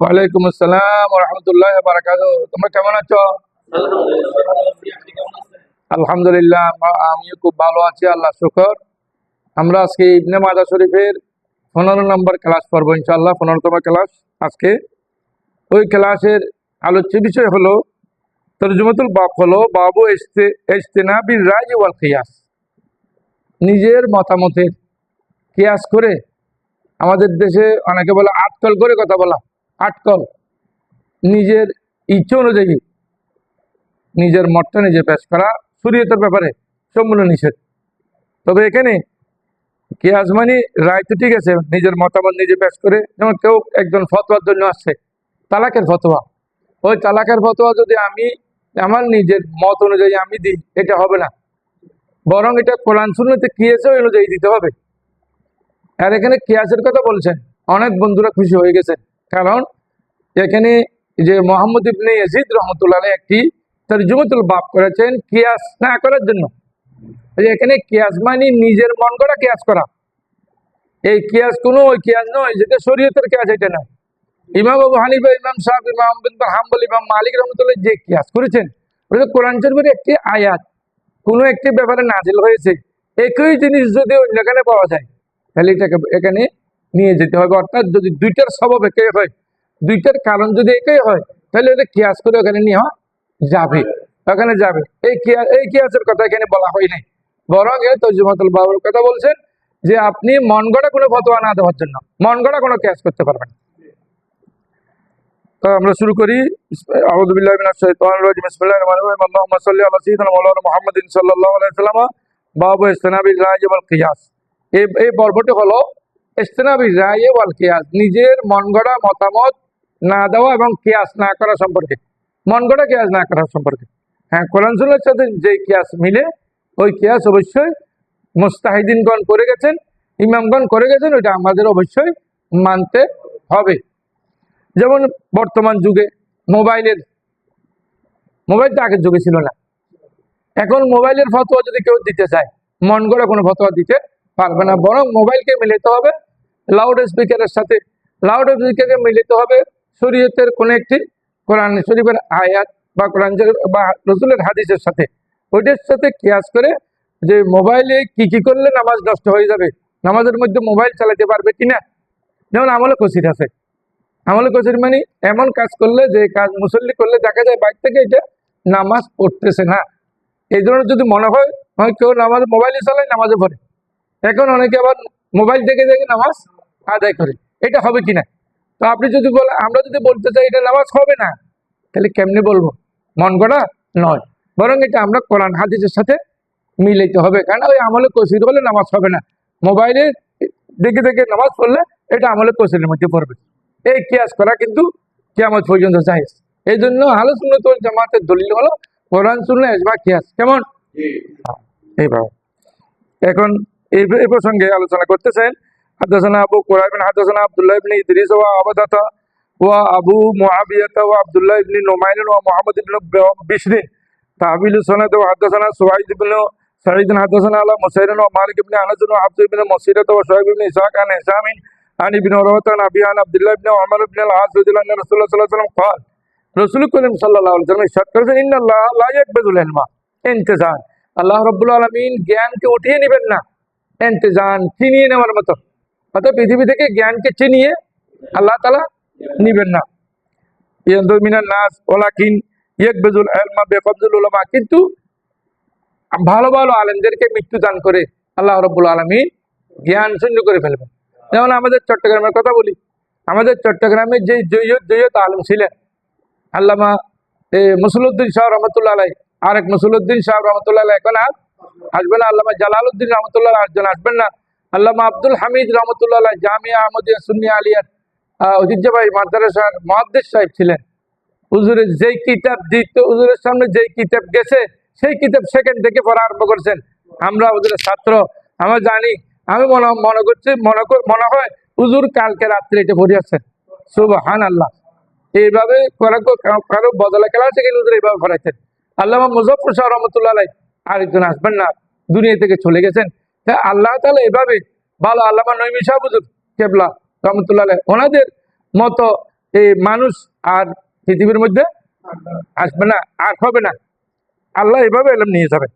ওয়ালাইকুম আসসালাম রহমতুল্লাহ বারাকাত তোমরা কেমন আছো? আলহামদুলিল্লাহ আমিও খুব ভালো আছি আল্লাহ শুকর। আমরা আজকে ইবনে মাদা শরীফের পনেরো নম্বর ক্লাস পড়ব ইনশাল্লাহ পনেরোতম ক্লাস আজকে। ওই ক্লাসের আলোচ্য বিষয় হলো তরজমাতুল বাপ হলো বাবু ইস্তে ইস্তেনাবির রাজ ওয়াল কিয়াস। নিজের মতামতের কিয়াস করে আমাদের দেশে অনেকে বলে আটকল করে কথা বলা। আটকল নিজের ইচ্ছে অনুযায়ী নিজের মতটা নিজে পেশ করা শরীয়তের ব্যাপারে সম্পূর্ণ নিষেধ। তবে এখানে কে মানে রায় তো ঠিক আছে, নিজের মতামত নিজে পেশ করে, যেমন কেউ একজন ফতোয়ার জন্য আসছে, তালাকের ফতোয়া। ওই তালাকের ফতোয়া যদি আমি আমার নিজের মত অনুযায়ী আমি দিই, এটা হবে না। বরং এটা কোরআন শূন্যতে কিয়েছে ওই অনুযায়ী দিতে হবে। আর এখানে কিয়াসের কথা বলছেন। অনেক বন্ধুরা খুশি হয়ে গেছেন কারণ এখানে যে মোহাম্মদ ইবনে ইয়াজিদ রহমতুল্লাহ একটি তার জুমতুল বাপ করেছেন কিয়াস না করার জন্য। এখানে কিয়াস মানে নিজের মন করা কিয়াস করা। এই কিয়াস কোনো, ওই কিয়াস নয় যেটা শরীয়তের কিয়াস, এটা নয়। ইমাম আবু হানিফা, ইমাম সাহেব ইমাম হাম্বল, ইমাম মালিক রহমতুল্লাহ যে কিয়াস করেছেন ওটা কোরআন শরীফের একটি আয়াত, কোনো একটি ব্যাপারে নাজিল হয়েছে। একই জিনিস যদি অন্যখানে পাওয়া যায় তাহলে এটাকে এখানে নিয়ে যেতে হবে। অর্থাৎ যদি দুইটার স্বভাব একই হয়, দুইটার কারণ যদি একই হয়, তাহলে এটা কিয়াস করে ওখানে নেওয়া যাবে, ওখানে যাবে। এই কিয়া, এই কিয়াসের কথা এখানে বলা হয়নি বরং এ তর্জমাতুল বাবুর কথা বলছেন যে আপনি মন গড়া কোনো ফতোয়া না দেওয়ার জন্য, মন গড়া কোনো কিয়াস করতে পারবেন তো আমরা শুরু করি। ওয়াসাল্লাম। বাবু ওয়াল কিয়াস। এই এই পর্বটি হলো ইসতিনাবির রায় ওয়াল কিয়াস। নিজের মন গড়া মতামত না দেওয়া এবং কিয়াস না করা সম্পর্কে। মন গড়া কিয়াস না করা সম্পর্কে। হ্যাঁ কোরআন সুন্নাহর সাথে যে কিয়াস মিলে, ওই কিয়াস অবশ্যই মুস্তাহিদিনগণ করে গেছেন, ইমামগণ করে গেছেন, ওইটা আমাদের অবশ্যই মানতে হবে। যেমন বর্তমান যুগে মোবাইলের, মোবাইল তো আগের যুগে ছিল না। এখন মোবাইলের ফতোয়া যদি কেউ দিতে চায় মন গড়া কোনো ফতোয়া দিতে পারবে না। বরং মোবাইলকে মিলিতে হবে লাউড স্পিকারের সাথে। লাউড স্পিকারকে মিলিতে হবে শরীয়তের কোনো একটি কোরআন শরীফের আয়াত বা কোরআন বা রসুলের হাদিসের সাথে। ওইটার সাথে কিয়াস করে যে মোবাইলে কি কি করলে নামাজ নষ্ট হয়ে যাবে, নামাজের মধ্যে মোবাইল চালাতে পারবে কিনা যেমন আমলে কসির আছে। আমলে কসির মানে এমন কাজ করলে, যে কাজ মুসল্লি করলে দেখা যায় বাইর থেকে এটা নামাজ পড়তেছে না। এই ধরনের যদি মনে হয় কেউ নামাজ মোবাইলে চালায়, নামাজে পড়ে। এখন অনেকে আবার মোবাইল দেখে দেখে নামাজ আদায় করে। এটা হবে কিনা? তো আপনি যদি বলে আমরা যদি বলতে চাই এটা নামাজ হবে না তাহলে কেমনে বলব? মন গড়া নয়। বরং এটা আমরা কোরআন হাদিসের সাথে মিলাইতে হবে। কারণ ওই আমলে কসির হলে নামাজ হবে না। মোবাইলে দেখে দেখে নামাজ পড়লে এটা আমলে কসিরের মধ্যে পড়বে। এই কিয়াস করা কিন্তু কিয়ামত পর্যন্ত চাই এই জন্য আলোচনা জামাতের দলিল হলো কোরআন শুনলে এজমা কিয়াস। কেমন? এই এইভাবে এখন এই এই প্রসঙ্গে আলোচনা করতেছেন হাদাসানা আবু কুরাইবিন হাদাসানা আব্দুল্লাহ ইবনে ইদরিস ওয়া আবাদাতা ওয়া আবু মুআবিয়াতা ওয়া আব্দুল্লাহ ইবনে নুমাইন ওয়া মুহাম্মদ ইবনে বিশরিন তাহবিল সনাদ ওয়া হাদাসানা সুয়াইদ ইবনে سعيد حدثنا على مسير ومالك بن انس وحفص بن مسيرة وشعيب بن اسحاق عن هشام عن ابن عروة عن ابي عن عبد الله بن عمر بن العاص رضي الله عنه ان رسول الله صلى الله عليه وسلم قال রসুল করিম সাল্লাহ সাল্লাম ইরশাদ করেছেন ইন্নাল্লাহ লা ইয়াকবিদুল ইলমা ইন্তেজান আল্লাহ রাব্বুল আলামিন জ্ঞানকে উঠিয়ে নেবেন না ইন্তেজান চিনিয়ে নেওয়ার মতো। অর্থাৎ পৃথিবী থেকে জ্ঞানকে চিনিয়ে আল্লাহ তালা নিবেন না। নাস, ওয়ালাকিন ইয়াকবিদুল ইলমা বিকবজুল উলামা। কিন্তু ভালো ভালো আলেমদেরকে মৃত্যু দান করে আল্লাহ রব্বুল আলমিন জ্ঞান শূন্য করে ফেলবেন। যেমন আমাদের চট্টগ্রামের কথা বলি। আমাদের চট্টগ্রামে যে জৈয়ত জৈয়ত আলম ছিলেন, আল্লামা মুসলুদ্দিন শাহ রহমতুল্লাহ আলাই আরেক মুসলুদ্দিন শাহ রহমতুল্লাহ এখন আর আসবেন না, আল্লামা জালালউদ্দিন রহমতুল্লাহ আরেকজন আসবেন না। আল্লামা আব্দুল হামিদ রহমতুল্লাহ জামিয়া আহমদিয়া সুন্নিয়া আলিয়ার ঐতিহ্যবাহী মাদ্রাসার মহাদ্দেশ সাহেব ছিলেন। হুজুরের যেই কিতাব দিত, হুজুরের সামনে যেই কিতাব গেছে, সেই কিতাব সেখান থেকে পড়া আরম্ভ করছেন। আমরা হুজুরের ছাত্র, আমরা জানি, আমি মনে মনে করছি, মনে মনে হয় হুজুর কালকে রাত্রে এটা পড়ে আছেন সুবহান আল্লাহ এইভাবে কারও বদলা খেলা আছে কিন্তু এইভাবে পড়াইছেন আল্লাহ মুজফর শাহ রহমতুল্লাহ আরেকজন আসবেন না। দুনিয়া থেকে চলে গেছেন। তা আল্লাহ তালা এভাবে ভালো আল্লামা নৈমি শাহ কেবলা রহমতুল্লাহ ওনাদের মতো এই মানুষ আর পৃথিবীর মধ্যে আসবে না, আর হবে না। আল্লাহ এভাবে এলম নিয়ে যাবে।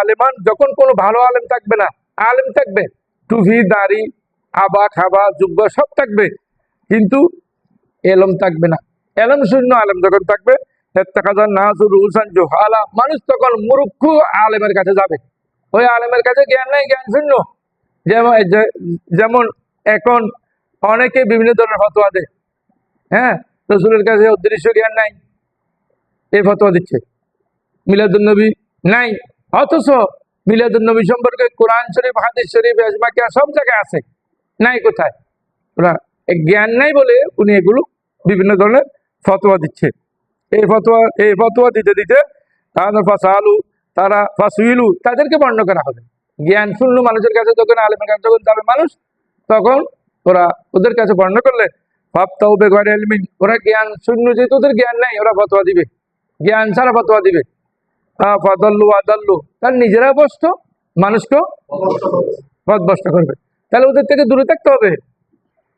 আলিমান, যখন কোনো ভালো আলেম থাকবে না, আলেম থাকবে। টুফি, দাড়ি, আবা, খাবা যোগ্য সব থাকবে। কিন্তু এলম থাকবে না। এলম শূন্য আলেম যখন থাকবে মানুষ তখন মুরুক্ষ আলেমের কাছে যাবে। ওই আলেমের কাছে জ্ঞান নাই, জ্ঞান শূন্য। যেমন যেমন এখন অনেকে বিভিন্ন ধরনের ফতোয়া দেয়। হ্যাঁ রসুলের কাছে অদৃশ্য জ্ঞান নাই, এই ফতোয়া দিচ্ছে। মিলাদুলনবী নাই, অথচ মিলাদুলনবী সম্পর্কে কোরআন শরীফ, হাদিস শরীফ এজমাকিয়া সব জায়গায় আছে। নাই কোথায়? ওরা জ্ঞান নাই বলে উনি এগুলো বিভিন্ন ধরনের ফতোয়া দিচ্ছে। এই ফতোয়া এই ফতোয়া দিতে দিতে তারা ফাসালু, তারা ফাসুইলু, তাদেরকে বর্ণ করা হবে। জ্ঞান শূন্য মানুষের কাছে যখন আলেমের কাছে যখন যাবে মানুষ, তখন ওরা ওদের কাছে বর্ণ করলে ভাবতাও বেগর এলমিন ওরা জ্ঞান শূন্য যেহেতু ওদের জ্ঞান নেই, ওরা ফতোয়া দিবে। জ্ঞান ছাড়া ফতোয়া দিবে। ফাদল্লু আদাল্লু, তার নিজেরা বস্ত মানুষকেও পথভ্রষ্ট করবে। তাহলে ওদের থেকে দূরে থাকতে হবে।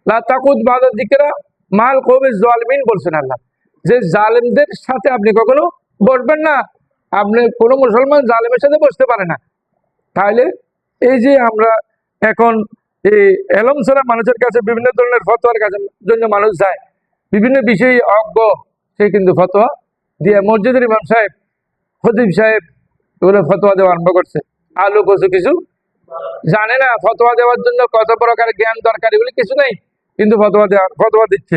লা তাকুদ বাদার দিকেরা মাল কবে জালমিন বলছেন আল্লাহ। যে জালেমদের সাথে আপনি কখনো বসবেন না। আপনি কোনো মুসলমান জালেমের সাথে বসতে পারে না। তাহলে এই যে আমরা এখন এই এলম ছাড়া মানুষের কাছে বিভিন্ন ধরনের ফতোয়ার কাছে জন্য মানুষ যায়, বিভিন্ন বিষয়ে অজ্ঞ, সে কিন্তু ফতোয়া দিয়ে মসজিদের ইমাম সাহেব, খতিব সাহেব এগুলো ফতোয়া দেওয়া আরম্ভ করছে। আলু, কচু কিছু জানে না, ফতোয়া দেওয়ার জন্য কত প্রকার জ্ঞান দরকার, এগুলি কিছু নেই, কিন্তু ফতোয়া দেওয়া, ফতোয়া দিচ্ছে।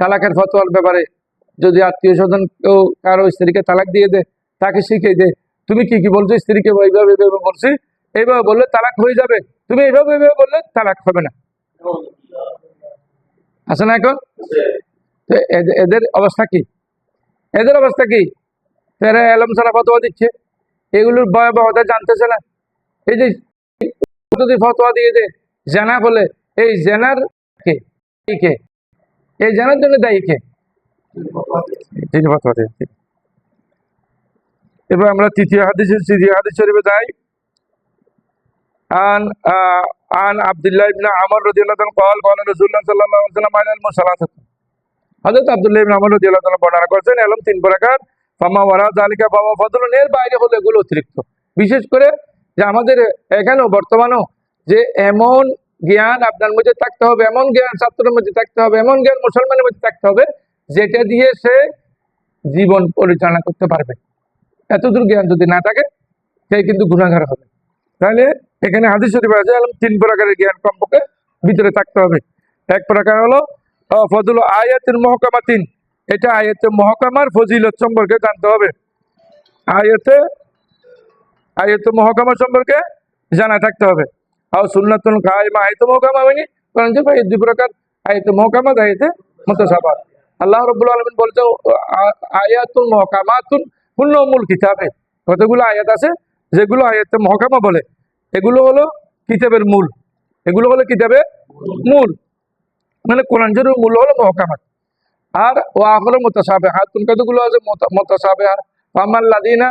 তালাকের ফতোয়ার ব্যাপারে যদি আত্মীয় স্বজন কেউ কারও স্ত্রীকে তালাক দিয়ে দে তাকে শিখিয়ে দে তুমি কি কি বলছো? স্ত্রীকে এইভাবে এইভাবে বলছি, এইভাবে বললে তালাক হয়ে যাবে। তুমি এইভাবে এইভাবে বললে তালাক হবে না। আছে না এখন? এদের অবস্থা কি? এদের অবস্থা কি? এরা এলম সারা ফতোয়া দিচ্ছে। এগুলোর ভয়াবহতা জানতেছে না। এই যে যদি ফতোয়া দিয়ে দে জেনা বলে, এই জেনার কে? কে? এই জানার জন্য দায়ী কে যিনি ফতোয়া দিয়েছেন এবার আমরা তৃতীয় হাদিস তৃতীয় হাদিস শরীফে যাই আন আহ, আন আব্দুল্লাহ ইবনে আমর রাদিয়াল্লাহু তাআলা قال قال رسول الله صلى الله عليه وسلم على المصلات হযরত আব্দুল্লাহ ইবনে আমর রাদিয়াল্লাহু তাআলা বর্ণনা করেছেন এলম তিন প্রকার ফামা ওয়ারা যালিকা বাবা ফদলুন এর বাইরে হলো এগুলো অতিরিক্ত বিশেষ করে যে আমাদের এখানেও বর্তমানেও যে এমন জ্ঞান আপনার মধ্যে থাকতে হবে, এমন জ্ঞান ছাত্রের মধ্যে থাকতে হবে, এমন জ্ঞান মুসলমানের মধ্যে থাকতে হবে, যেটা দিয়ে সে জীবন পরিচালনা করতে পারবে। এতদূর জ্ঞান যদি না থাকে, সে কিন্তু গুণাগার হবে। তাহলে এখানে হাদিস শরীফ তিন প্রকারের জ্ঞান কমপক্ষে ভিতরে থাকতে হবে। এক প্রকার হলো ফজল আয়াতের মহকামা তিন এটা আয়াতে মহকামার ফজিলত সম্পর্কে জানতে হবে। আয়াতে আয়াতে মহকামা সম্পর্কে জানা থাকতে হবে। আর সুন্নাতুল কায়মা আয়াতে মহকামা মানে কারণ যে ভাই দুই প্রকার আয়াতে মহকামা আয়াতে মুতাসাবা আল্লাহ রাব্বুল আলামিন বলছে আয়াতুল মহকামাতুন কিতাবে কতগুলো আয়াত আছে? যেগুলো আয়াতে মহকামা বলে। এগুলো হলো কিতাবের মূল। এগুলো হলো কিতাবের মূল। মানে কোরআন শরীফের মূল হলো মহকামাত আর ও আখর মোতাসাবে হাত কোন কতগুলো আছে? মোতাসাবে ফামাল লাদিনা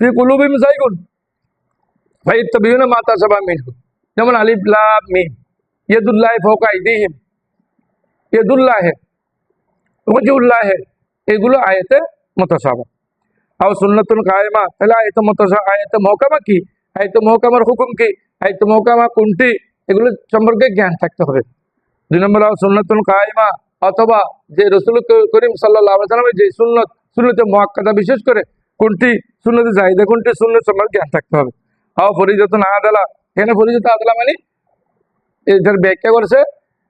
ফি কুলুবিম জাইগুন ভাই তবিউনা মাতা সাবা মিনহু। যেমন আলিফ লাম মিম ইয়াদুল্লাহ ফাওকা আইদিহিম ইয়াদুল্লাহ ওয়াজুল্লাহ এগুলো আয়াতে মুতাসাবা আর সুন্নাতুল কায়েমা তাহলে আয়াতে মুতাসা আয়াতে মহকামা কি আয়াতে মহকামার হুকুম কি আয়াতে মহকামা কোনটি এগুলো সম্পর্কে জ্ঞান থাকতে হবে দুই নম্বর আর সুন্নাতুল কায়েমা অথবা যে রসুল করিম সাল্লাহ যে সুন্নত সুন্নতে মহাক্কাদা বিশেষ করে কোনটি সুন্নতে জাহিদা কোনটি সুন্নত সম্পর্কে জ্ঞান থাকতে হবে হাও ফরিজত না আদালা এখানে ফরিজত আদালা মানে এটার ব্যাখ্যা করছে,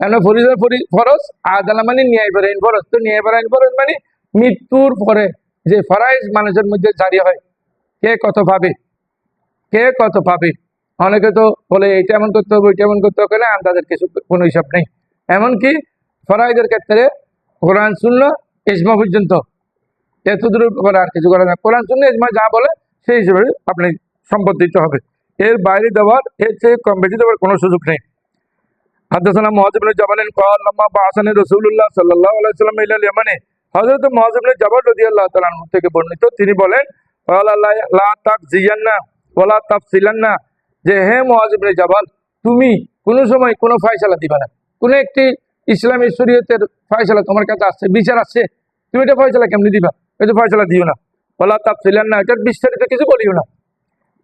এখানে ফরিজত ফরি ফরজ, আদালা মানে ন্যায় বেরাইন ফরজ তো ন্যায় বেরাইন ফরজ মানে মৃত্যুর পরে যে ফরাইজ মানুষের মধ্যে জারি হয়, কে কত ভাবে কে কত পাবে? অনেকে তো বলে, এইটা এমন করতে হবে, ওইটা এমন করতে হবে না আন্দাজের কিছু কোনো হিসাব নেই। এমনকি ফরাইদের ক্ষেত্রে কোরআন শূন্য ইসমা পর্যন্ত। এত দূর করে আর কিছু করা যায় কোরআন শূন্য ইসমা যা বলে, সেই হিসেবে আপনি সম্পদ দিতে হবে। এর বাইরে দেওয়ার, এর চেয়ে কম বেশি দেওয়ার কোনো সুযোগ নেই। হাদাসানা মহাজিবুল জামালেন কল বা আসানি রসুল্লাহ সাল্লাহ ইলাল ইয়ামানে হজরত মহাজিবুল রদি আল্লাহ তালান থেকে বর্ণিত, তিনি বলেন লা তাক জিয়ান্না ওলা তাপ যে, হে মহাজিবুল জাবাল, তুমি কোনো সময় কোনো ফায়সালা দিবা না। কোনো একটি ইসলামী শরীয়তের ফয়সালা তোমার কাছে আসছে, বিচার আসছে, তুমি এটা ফয়সালা কেমনি দিবা? এটা ফয়সালা দিও না। ওলা তাপ না এটার বিস্তারিত কিছু বলিও না।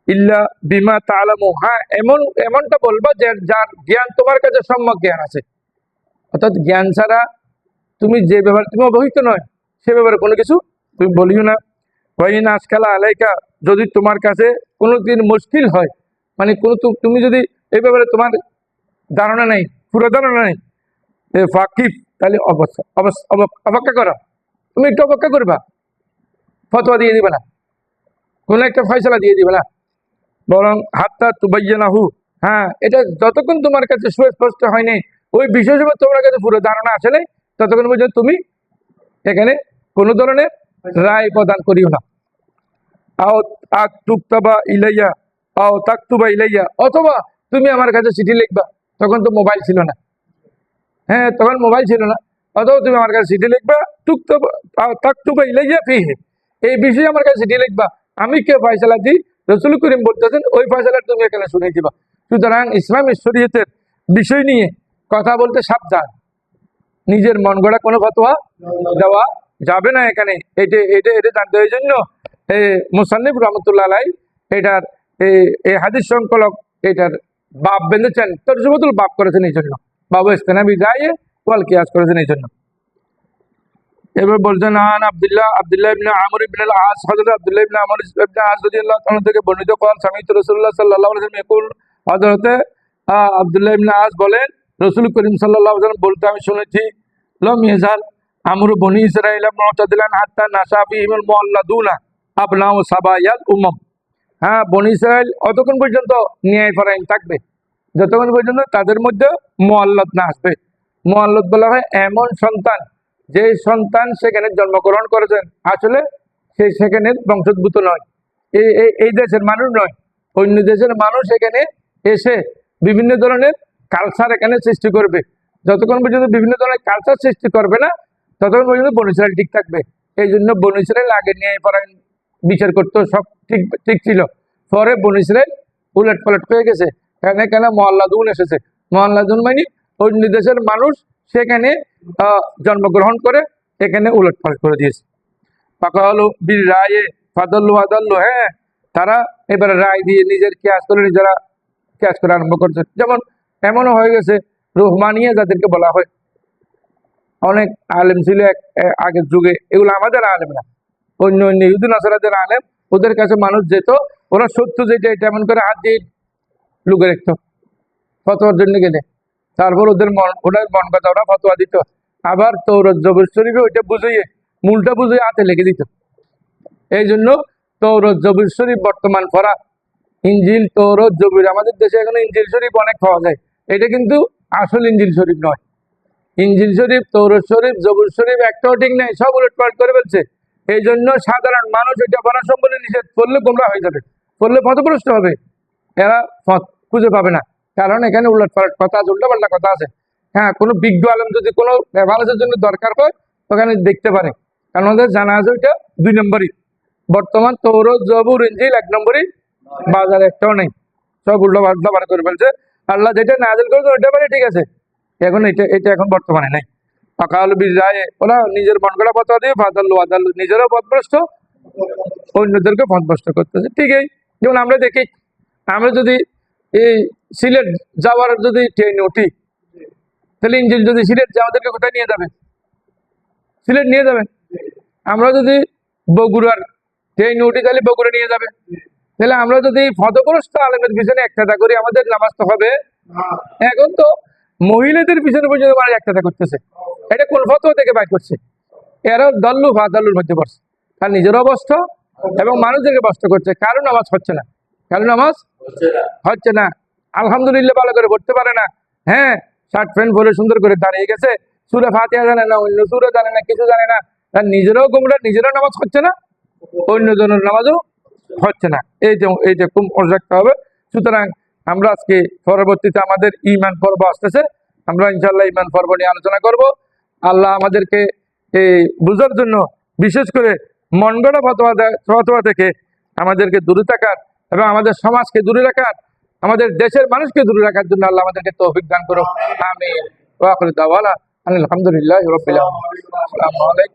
ইল্লা বিমা তালামু হ্যাঁ এমন, এমনটা বলবা যে যার জ্ঞান তোমার কাছে সম্যক জ্ঞান আছে। অর্থাৎ জ্ঞান ছাড়া তুমি যে ব্যাপারে, তুমি অবহিত নয়, সে ব্যাপারে কোনো কিছু তুমি বলিও না। ওয়াইন আজকালা আলাইকা, যদি তোমার কাছে কোনো দিন মুশকিল হয় মানে কোনো তুমি যদি এই ব্যাপারে তোমার ধারণা নেই, পুরো ধারণা নেই ফাকিফ, তাহলে অবস্থা অবস্থা অব- অপেক্ষা করো। তুমি একটু অপেক্ষা করবা। ফতোয়া দিয়ে দিবে না। কোনো একটা ফয়সলা দিয়ে দিবে না। বরং হাতটা তুবাইয়ানাহু। হ্যাঁ এটা যতক্ষণ তোমার কাছে সুস্পষ্ট হয়নি, ওই বিষয় সময় তোমার কাছে পুরো ধারণা আসে নাই, ততক্ষণ পর্যন্ত তুমি এখানে কোনো ধরনের রায় প্রদান করিও না। আও আক তুক্তাবা ইলাইয়া, আও তাকতুবা ইলাইয়া, অথবা তুমি আমার কাছে চিঠি লিখবা, তখন তো মোবাইল ছিল না। হ্যাঁ তখন মোবাইল ছিল না, অথবা তুমি আমার কাছে চিঠি লিখবা, তুক্তবা তাকতুবা ইলাইয়া ফিহে। এই বিষয়ে আমার কাছে চিঠি লিখবা, আমি কে ফয়সালা দিই? রসুল করিম বলতেছেন, ওই ফয়সালা তুমি এখানে শুনে দিবা সুতরাং ইসলাম শরীয়তের বিষয় নিয়ে কথা বলতে সাবধান। নিজের মন গড়া কোনো ফতোয়া দেওয়া যাবে না এখানে। এটা এটা এটা জানতে এই জন্য মুসান্নিফ রহমতুল্লাহ এটার এই- হাদিস সংকলক এটার বাপ বেঁধেছেন তরজুবতুল বাপ করেছেন এই জন্য। বাবু ইস্তেনাবি গায়ে ওয়াল কিয়াস করেছেন এই জন্য। এবার বলছেন আন আব্দুল্লাহ আব্দুল্লাহ ইবনে আমর ইবনে আস হযরত আব্দুল্লাহ ইবনে আমর ইবনে আস রাদিয়াল্লাহু তাআলা থেকে বর্ণিত কল সামিত রাসূলুল্লাহ সাল্লাল্লাহু আলাইহি ওয়াসাল্লাম। ইয়াকুল হযরতে আব্দুল্লাহ ইবনে আস বলেন, রাসূল করিম সাল্লাল্লাহু আলাইহি ওয়াসাল্লাম বলতে আমি শুনেছি লম ইয়াজাল আমর বনি ইসরাঈল মুতাদিলান হাত্তা নাসা ফিহিমুল মুআল্লাদুনা আবনাউ সাবায়াল উম্মাম। হ্যাঁ বনি ইসরাইল অতক্ষণ পর্যন্ত ন্যায় পরায়ণ থাকবে। যতক্ষণ পর্যন্ত তাদের মধ্যে মোয়াল্লত না আসবে। মোয়াল্লত বলা হয় এমন সন্তান যে সন্তান সেখানে জন্মগ্রহণ করেছেন, আসলে সে সেখানের বংশোদ্ভূত নয়। এই এই- দেশের মানুষ নয়। অন্য দেশের মানুষ এখানে এসে বিভিন্ন ধরনের কালচার এখানে সৃষ্টি করবে। যতক্ষণ পর্যন্ত বিভিন্ন ধরনের কালচার সৃষ্টি করবে না, ততক্ষণ পর্যন্ত বন ঠিক থাকবে। এই জন্য বন ইসরায়েল আগে নিয়ে পরায়ণ বিচার করতো, সব ঠিক ঠিক ছিল। পরে বন ইসরায়েল উলট পালট হয়ে গেছে। এখানে কেন মহল্লাদুন এসেছে? মহল্লাদুন মানে অন্য দেশের মানুষ সেখানে জন্মগ্রহণ করে এখানে উলট পালট করে দিয়েছে। পাকা হলো, বীর রায়ে ফাদল্লু আদাল্লু হ্যাঁ তারা এবারে রায় দিয়ে নিজের ক্যাশ করে, নিজেরা ক্যাশ করে আরম্ভ করছে। যেমন, এমনও হয়ে গেছে, রহমানিয়া যাদেরকে বলা হয়। অনেক আলেম ছিল এক আগের যুগে। এগুলো আমাদের আলেম না। অন্য অন্য ইহুদিন আসারাদের আলেম। ওদের কাছে মানুষ যেত, ওরা সত্য যেটা, এটা এমন করে হাত দিয়ে লুকে রাখতো। ফতোয়ার জন্য গেলে। তারপর ওদের মন ওদের মন কথা ওরা ফতোয়া দিত। আবার তৌরত জবর শরীফে ওইটা বুঝিয়ে মূলটা বুঝিয়ে হাতে লেগে দিত। এই জন্য তৌরত জবির শরীফ বর্তমান পড়া ইঞ্জিল তৌরত জবির, আমাদের দেশে এখন ইঞ্জিল শরীফ অনেক পাওয়া যায়। এটা কিন্তু আসল ইঞ্জিল শরীফ নয়। ইঞ্জিল শরীফ তৌরত শরীফ, জবুর শরীফ একটাও ঠিক নেই, সব উলটপালট করে ফেলছে। এই জন্য সাধারণ মানুষ এটা পড়া সম্বন্ধে নিষেধ করলে গোমরা হয়ে যাবে। করলে পথপ্রষ্ট হবে। এরা পথ খুঁজে পাবে না। কারণ এখানে উলটপালট কথা আছে উল্টাপাল্টা কথা আছে। হ্যাঁ কোনো বিজ্ঞ আলম যদি কোনো রেফারেন্সের জন্য দরকার হয়, ওখানে দেখতে পারে। কারণ আমাদের জানা আছে ওইটা দুই নম্বরই। বর্তমান তৌরত জবুর ইঞ্জিল এক নম্বরই, বাজারে একটাও নেই। সব উল্টো পাল্টা করে ফেলছে। আল্লাহ যেটা নাজিল করেছে, ওইটা পারে ঠিক আছে। এখন এটা এটা এখন বর্তমানে নেই। অকাল বিজয় ওরা নিজের মন করা পথ দিয়ে আদাল্লু নিজেরও পথভ্রষ্ট অন্যদেরকে পথভ্রষ্ট করতেছে। ঠিকই। যেমন আমরা দেখি, আমরা যদি এই সিলেট যাওয়ার যদি ট্রেন উঠি, তাহলে ইঞ্জিন যদি সিলেট যায় আমাদেরকে কোথায় নিয়ে যাবে? সিলেট নিয়ে যাবে। আমরা যদি বগুড়ার ট্রেন উঠি, তাহলে বগুড়া নিয়ে যাবে। তাহলে আমরা যদি ফতগ্রস্ত আলমের পিছনে একটা করি, আমাদের নামাজ তো হবে। এখন তো মহিলাদের পিছনে পর্যন্ত মানুষ একটা করতেছে। এটা কোন ফতোয়া থেকে বাইর করছে? এরা দল্লু ভা দল্লুর মধ্যে পড়ছে। তার নিজের অবস্থা এবং মানুষদেরকে কষ্ট করছে। কারণ নামাজ হচ্ছে না। খেয়াল নামাজ হচ্ছে না। আলহামদুলিল্লাহ ভালো করে পড়তে পারে না। হ্যাঁ শার্ট প্যান্ট পরে সুন্দর করে দাঁড়িয়ে গেছে। সুরে ফাতিহা জানে না, অন্য সুরে জানে না, কিছু জানে না। তার নিজেরও গুমরা, নিজেরও নামাজ হচ্ছে না। অন্যজনের নামাজও হচ্ছে না। এই যে খুব মনে রাখতে হবে। সুতরাং আমরা আজকে পরবর্তীতে আমাদের ইমান পর্ব আসতেছে। আমরা ইনশাল্লাহ ইমান পর্ব নিয়ে আলোচনা করব। আল্লাহ আমাদেরকে এই বুঝার জন্য বিশেষ করে মনগড়া ফতোয়া ফতোয়া থেকে আমাদেরকে দূরে থাকার এবং আমাদের সমাজকে দূরে রাখার, আমাদের দেশের মানুষকে দূরে রাখার জন্য আল্লাহ আমাদেরকে তো অভিজ্ঞান করুক। আমি আলহামদুলিল্লাহ রবিল আসসালামু আলাইকুম।